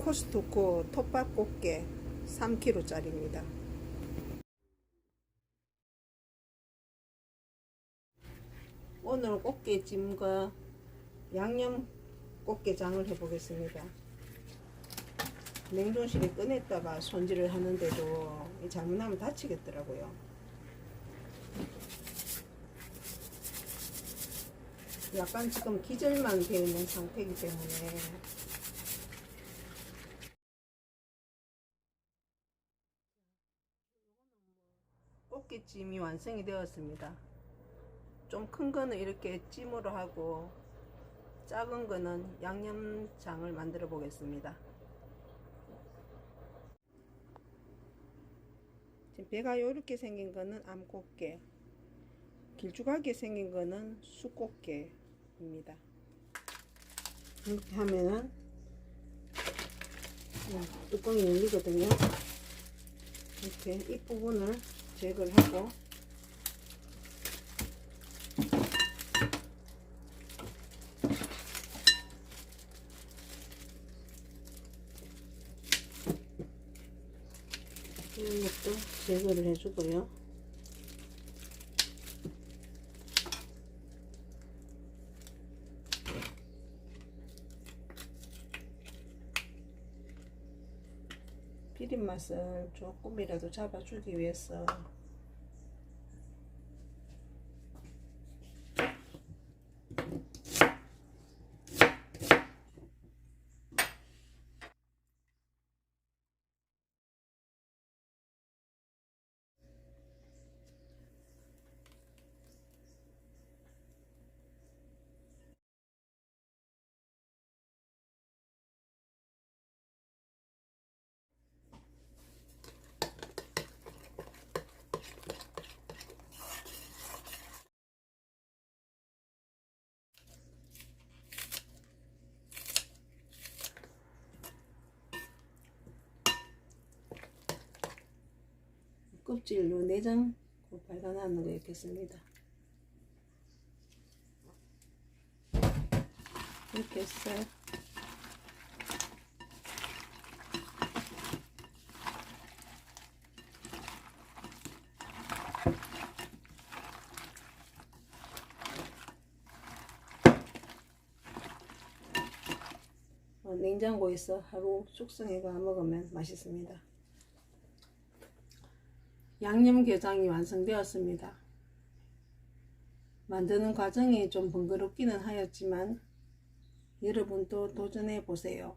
코스트코 톱밥 꽃게 3kg짜리입니다. 오늘 꽃게찜과 양념 꽃게장을 해보겠습니다. 냉동실에 꺼냈다가 손질을 하는데도 이 잘못하면 다치겠더라고요. 약간 지금 기절만 되어 있는 상태이기 때문에 꽃게찜이 완성이 되었습니다. 좀 큰 거는 이렇게 찜으로 하고 작은 거는 양념장을 만들어 보겠습니다. 지금 배가 이렇게 생긴 거는 암꽃게, 길쭉하게 생긴 거는 쑥꽃게입니다. 이렇게 하면은 음, 뚜껑이 열리거든요. 이렇게 이 부분을 제거를 하고 이것도 제거를 해주고요. 비린 맛을 조금이라도 잡아주기 위해서 껍질로 내장 그 발간하는 거 이렇게 씁니다. 이렇게 했어요. 어, 냉장고에서 하루 숙성해가 먹으면 맛있습니다. 양념게장이 완성되었습니다. 만드는 과정이 좀 번거롭기는 하였지만 여러분도 도전해 보세요.